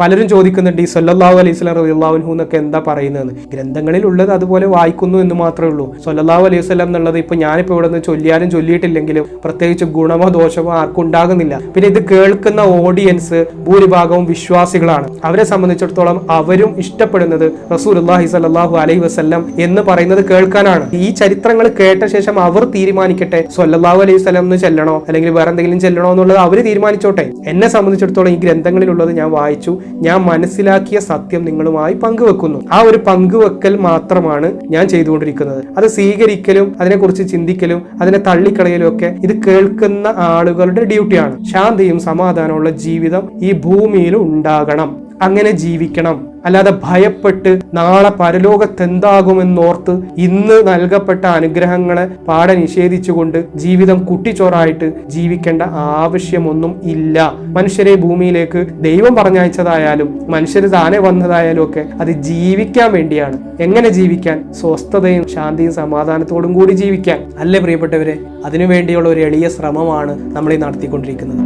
പലരും ചോദിക്കുന്നുണ്ട് ഈ സൊല്ലാഹു അലൈഹി സ്വലം റളിയല്ലാഹു എന്നൊക്കെ എന്താ പറയുന്നതെന്ന്? ഗ്രന്ഥങ്ങളിൽ ഉള്ളത് അതുപോലെ വായിക്കുന്നു എന്ന് മാത്രമേ ഉള്ളൂ. സൊല്ലാഹു അലൈഹി സ്വലം എന്നുള്ളത് ഇപ്പൊ ഞാനിപ്പോ ഇവിടെ നിന്ന് ചൊല്ലിയാലും ചൊല്ലിയിട്ടില്ലെങ്കിലും പ്രത്യേകിച്ച് ഗുണമോ ദോഷമോ ആർക്കും ഉണ്ടാകുന്നില്ല. പിന്നെ ഇത് കേൾക്കുന്ന ഓഡിയൻസ് ഭൂരിഭാഗവും വിശ്വാസികളാണ്. അവരെ സംബന്ധിച്ചിടത്തോളം അവരും ഇഷ്ടപ്പെടുന്നത് റസൂൽ അള്ളാഹി സ്വല്ലല്ലാഹു അലൈഹി വസല്ലം എന്ന് പറയുന്നത് കേൾക്കാനാണ്. ഈ ചരിത്രങ്ങൾ കേട്ട ശേഷം അവർ തീരുമാനിക്കട്ടെ സൊല്ലാഹു അലൈഹി സ്വലം എന്ന് ചെല്ലണോ അല്ലെങ്കിൽ വേറെ എന്തെങ്കിലും ചെല്ലണോ എന്നുള്ളത് അവർ തീരുമാനിച്ചോട്ടെ. എന്നെ സംബന്ധിച്ചിടത്തോളം ഈ ഗ്രന്ഥങ്ങളിലുള്ളത് ഞാൻ വായിച്ചു ഞാൻ മനസ്സിലാക്കിയ സത്യം നിങ്ങളുമായി പങ്കുവെക്കുന്നു. ആ ഒരു പങ്കുവെക്കൽ മാത്രമാണ് ഞാൻ ചെയ്തുകൊണ്ടിരിക്കുന്നത്. അത് സ്വീകരിക്കലും അതിനെക്കുറിച്ച് ചിന്തിക്കലും അതിനെ തള്ളിക്കളയലും ഒക്കെ ഇത് കേൾക്കുന്ന ആളുകളുടെ ഡ്യൂട്ടിയാണ്. ശാന്തിയും സമാധാനമുള്ള ജീവിതം ഈ ഭൂമിയിൽ ഉണ്ടാകണം. അങ്ങനെ ജീവിക്കണം. അല്ലാതെ ഭയപ്പെട്ട് നാളെ പരലോകത്ത് എന്താകുമെന്നോർത്ത് ഇന്ന് നൽകപ്പെട്ട അനുഗ്രഹങ്ങളെ പാടെ നിഷേധിച്ചുകൊണ്ട് ജീവിതം കുട്ടിച്ചോറായിട്ട് ജീവിക്കേണ്ട ആവശ്യമൊന്നും ഇല്ല. മനുഷ്യരെ ഭൂമിയിലേക്ക് ദൈവം പറഞ്ഞയച്ചതായാലും മനുഷ്യർ താനെ വന്നതായാലും ഒക്കെ അത് ജീവിക്കാൻ വേണ്ടിയാണ്. എങ്ങനെ ജീവിക്കാൻ? സ്വസ്ഥതയും ശാന്തിയും സമാധാനത്തോടും കൂടി ജീവിക്കാൻ. അല്ലേ പ്രിയപ്പെട്ടവരെ? അതിനുവേണ്ടിയുള്ള ഒരു എളിയ ശ്രമമാണ് നമ്മൾ ഈ നടത്തിക്കൊണ്ടിരിക്കുന്നത്.